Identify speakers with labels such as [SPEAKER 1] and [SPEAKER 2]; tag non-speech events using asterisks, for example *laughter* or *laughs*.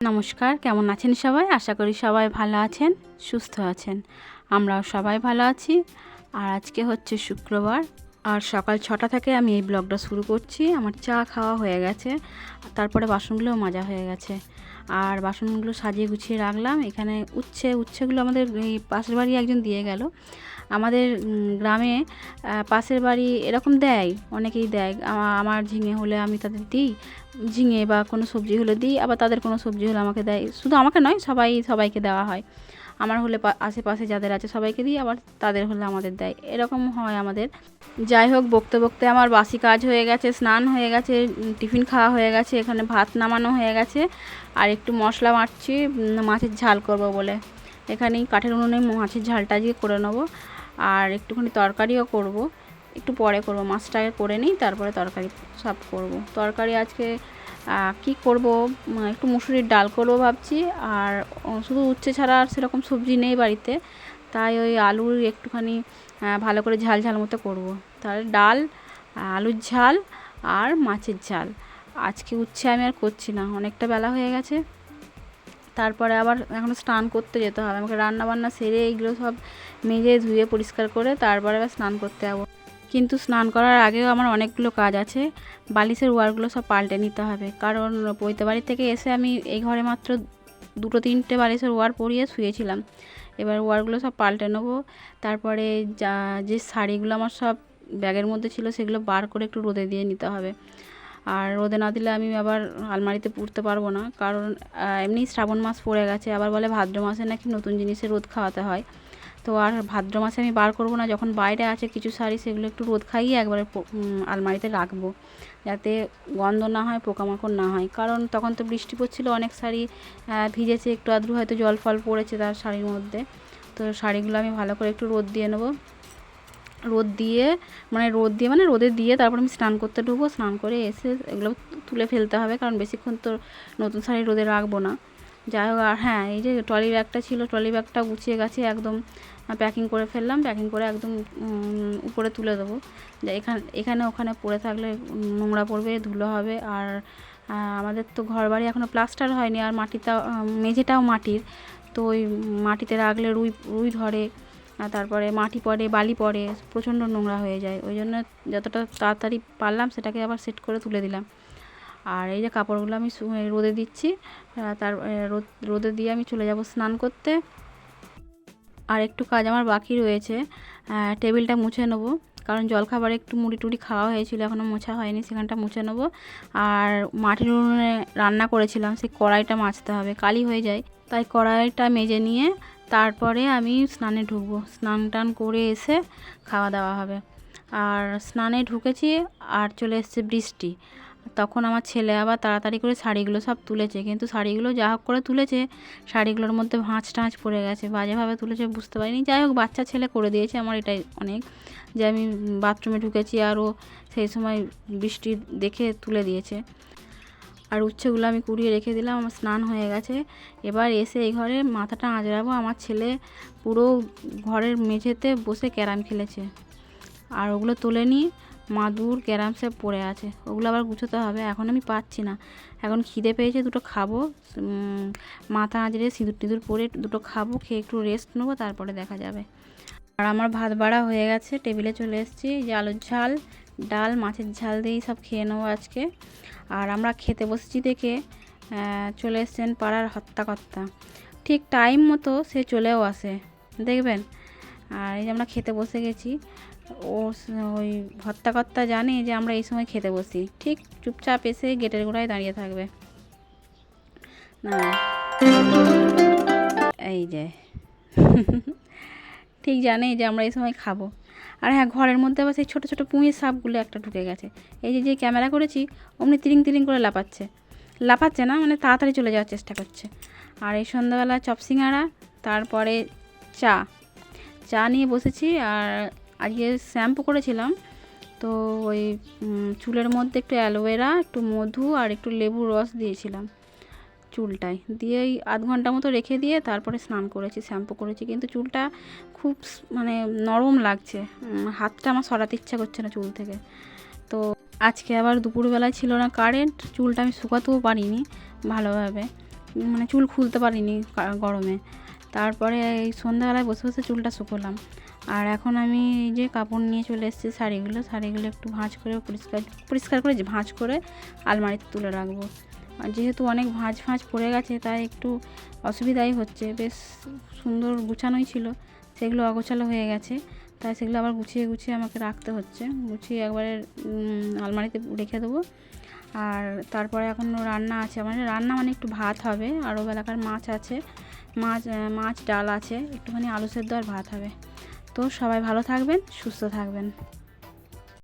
[SPEAKER 1] নমস্কার, কেমন আছেন সবাই? আশা করি সবাই ভালো আছেন, সুস্থ আছেন। আমরাও সবাই ভালো আছি। আর আজকে হচ্ছে শুক্রবার। আর সকাল ছটা থেকে আমি এই ব্লগটা শুরু করছি। আমার চা খাওয়া হয়ে গেছে। তারপরে বাসনগুলোও মাজা হয়ে গেছে। আর বাসনগুলো সাজিয়ে গুছিয়ে রাখলাম। এখানে উচ্ছে, উচ্ছেগুলো আমাদের এই পাশের বাড়ি একজন দিয়ে গেল। আমাদের গ্রামে পাশের বাড়ি এরকম দেয়, অনেকেই দেয়। আমার ঝিঙে হলে আমি তাদের দিই, ঝিঙে বা কোনো সবজি হলে দিই, আবার তাদের কোনো সবজি হলে আমাকে দেয়। শুধু আমাকে নয়, সবাই, সবাইকে দেওয়া হয়। আমার হলে আশেপাশে যাদের আছে সবাইকে দিই, আবার তাদের হলে আমাদের দেয়। এরকম হয় আমাদের। যাই হোক, বকতে বকতে আমার বাসি কাজ হয়ে গেছে, স্নান হয়ে গেছে টিফিন খাওয়া হয়ে গেছে, এখানে ভাত নামানো হয়ে গেছে, আর একটু মশলা মারছি মাছের ঝাল করব বলে। এখানেই কাঠের উনুনে মাছের ঝালটা দিয়ে করে নেব। আর একটুখানি তরকারিও করব। একটু পরে করব। মাছটা করে নিই, তারপরে তরকারি সব করব। তরকারি আজকে কি করব? একটু মুসুরির ডাল করব ভাবছি। আর শুধু উচ্ছে ছাড়া আর সেরকম সবজি নেই বাড়িতে। তাই ওই আলুর একটুখানি ভালো করে ঝাল ঝাল মতো করব। তাহলে ডাল, আলুর ঝাল আর মাছের ঝাল। আজকে উচ্ছে আমি আর করছি না। অনেকটা বেলা হয়ে গেছে। তারপরে আবার এখন স্নান করতে যেতে হবে। আমাকে রান্না বান্না সেরে এইগুলো সব মেজে ধুয়ে পরিষ্কার করে তারপরে আবার স্নান করতে যাব। কিন্তু স্নান করার আগেও আমার অনেকগুলো কাজ আছে। বালিশের ওয়ারগুলো সব পাল্টে নিতে হবে। কারণ পৈতে বাড়ি থেকে এসে আমি এই ঘরে মাত্র দুটো তিনটে বালিশের ওয়ার পরিয়ে শুয়েছিলাম। এবার ওয়ারগুলো সব পাল্টে নেব। তারপরে যা, যে শাড়িগুলো আমার সব ব্যাগের মধ্যে ছিল সেগুলো বার করে একটু রোদে দিয়ে নিতে হবে। আর রোদে না দিলে আমি আবার আলমারিতে পুড়তে পারব না। কারণ এমনি শ্রাবণ মাস পড়ে গেছে, আবার বলে ভাদ্র মাসে নাকি নতুন জিনিসে রোদ খাওয়াতে হয়। তো আর ভাদ্র মাসে আমি বার করব না, যখন বাইরে আছে কিছু শাড়ি সেগুলো একটু রোদ খাইয়ে একবারে আলমারিতে রাখব। যাতে গন্ধ না হয়, পোকামাকড় না হয়। কারণ তখন তো বৃষ্টি পড়ছিল, অনেক শাড়ি ভিজেছে, একটু আদ্রু হয়তো জল ফল পড়েছে তার শাড়ির মধ্যে। তো শাড়িগুলো আমি ভালো করে একটু রোদ দিয়ে নেব। রোদ দিয়ে মানে রোদ দিয়ে মানে রোদে দিয়ে তারপর আমি স্নান করতে ঢুকবো। স্নান করে এসে এগুলো তুলে ফেলতে হবে, কারণ বেশিক্ষণ তো নতুন শাড়ি রোদে রাখব না। যাই হোক, আর হ্যাঁ এই যে ট্রলি ব্যাগটা ছিল, ট্রলি ব্যাগটা গুছিয়ে গেছে একদম প্যাকিং করে ফেললাম। প্যাকিং করে একদম উপরে তুলে দেবো। এখানে এখানে ওখানে পড়ে থাকলে নোংরা পড়বে, ধুলো হবে। আর আমাদের তো ঘর বাড়ি এখনও প্লাস্টার হয়নি, আর মাটিটা মেঝেটাও মাটির। তো ওই মাটিতে রাখলে রুই রুই ধরে। তারপরে মাটি পড়ে, বালি পড়ে, প্রচণ্ড নোংরা হয়ে যায়। ওই জন্য যতটা তাড়াতাড়ি পারলাম সেটাকে আবার সেট করে তুলে দিলাম। আর এই যে কাপড়গুলো আমি রোদে দিচ্ছি। তার রোদ, রোদে দিয়ে আমি চলে যাব স্নান করতে। আর একটু কাজ আমার বাকি রয়েছে। টেবিলটা মুছে নেব। কারণ জলখাবারে একটু মুড়ি টুড়ি খাওয়া হয়েছিল এখনও মোছা হয়নি, সেখানটা মুছে নেব। আর মাটির উনুনে রান্না করেছিলাম, সেই কড়াইটা মাজতে হবে। কালি হয়ে যায়। তাই কড়াইটা মেজে নিয়ে তারপরে আমি স্নানে ঢুকবো। স্নান টান করে এসে খাওয়া দাওয়া হবে। আর স্নানে ঢুকেছি আর চলে এসছে বৃষ্টি। তখন আমার ছেলে আবার তাড়াতাড়ি করে শাড়িগুলো সব তুলেছে। কিন্তু শাড়িগুলো যা হোক করে তুলেছে, শাড়িগুলোর মধ্যে ভাঁজ টাঁচ পড়ে গেছে। বাজেভাবে তুলেছে, বুঝতে পারিনি। যাই হোক, বাচ্চা ছেলে করে দিয়েছে আমার এটাই অনেক। যে আমি বাথরুমে ঢুকেছি আরও সেই সময় বৃষ্টি দেখে তুলে দিয়েছে। আর উচ্ছেগুলো আমি কুড়িয়ে রেখে দিলাম, আমার স্নান হয়ে গেছে। এবার এসে এই ঘরে মাথাটা আঁচড়াবো। আমার ছেলে পুরো ঘরের মেঝেতে বসে ক্যারাম খেলেছে। আর ওগুলো তোলে নি মাদুর, ক্যারাম সব পড়ে আছে। ওগুলো আবার গুছোতে হবে। এখন আমি পাচ্ছি না। এখন খিদে পেয়েছে, দুটো খাব। মাথা আঁচড়ে সিঁদুর টিঁদুর পরে দুটো খাব, খেয়ে একটু রেস্ট নেব, তারপরে দেখা যাবে। আর আমার ভাত বাড়া হয়ে গেছে। টেবিলে চলে এসেছি। যে আলুর ঝাল ডাল, মাছের ঝাল দিয়েই সব খেয়ে নেব আজকে। আর আমরা খেতে বসেছি দেখে চলে এসছেন পাড়ার হত্যাকর্তা। ঠিক টাইম মতো সে চলেও আসে, দেখবেন? আর এই যে আমরা খেতে বসে গেছি, ও ওই হত্যাকর্তা জানে যে আমরা এই সময় খেতে বসি। ঠিক চুপচাপ এসে গেটের গোড়ায় দাঁড়িয়ে থাকবে। না এই যে। *laughs* ঠিক জানে যে আমরা এই সময় খাব। আর হ্যাঁ ঘরের মধ্যে আবার সেই ছোটো ছোটো পুঁইয়ের সাপগুলো একটা ঢুকে গেছে। এই যে যে ক্যামেরা করেছি, অমনি তিরিং তিরিং করে লাপাচ্ছে লাপাচ্ছে না মানে তাড়াতাড়ি চলে যাওয়ার চেষ্টা করছে। আর এই সন্ধ্যাবেলা চপ সিঙ্গাড়া তারপরে চা। চা নিয়ে বসেছি আর আজকে শ্যাম্পু করেছিলাম। তো ওই চুলের মধ্যে একটু অ্যালোভেরা, একটু মধু আর একটু লেবুর রস দিয়েছিলাম। চুলটায়। দিয়ে এই আধ ঘণ্টা মতো রেখে দিয়ে তারপরে স্নান করেছি, শ্যাম্পু করেছি। কিন্তু চুলটা খুব মানে নরম লাগছে। হাতটা আমার সরাতে ইচ্ছা করছে না চুল থেকে। তো আজকে আবার দুপুরবেলায় ছিল না কারেন্ট, চুলটা আমি শুকাতেও পারিনি ভালোভাবে। মানে চুল খুলতে পারিনি গরমে। তারপরে এই সন্ধ্যাবেলায় বসে বসে চুলটা শুকোলাম। আর এখন আমি যে কাপড় নিয়ে চলে এসেছি শাড়িগুলো শাড়িগুলো একটু ভাঁজ করে পরিষ্কার পরিষ্কার করে ভাঁজ করে আলমারিতে তুলে রাখব। যেহেতু অনেক ভাঁজ ভাঁজ পড়ে গেছে, তাই একটু অসুবিধাই হচ্ছে। বেশ সুন্দর গুছানোই ছিল, সেগুলো অগোছালো হয়ে গেছে। তাই সেগুলো আবার গুছিয়ে গুছিয়ে আমাকে রাখতে হচ্ছে। গুছিয়ে একবারে আলমারিতে রেখে দেবো। আর তারপরে এখন রান্না আছে। মানে রান্না মানে একটু ভাত হবে। আর ও বেলাকার মাছ আছে। মাছ মাছ, ডাল আছে। একটুখানি আলু সেদ্ধ আর ভাত হবে। তো সবাই ভালো থাকবেন, সুস্থ থাকবেন।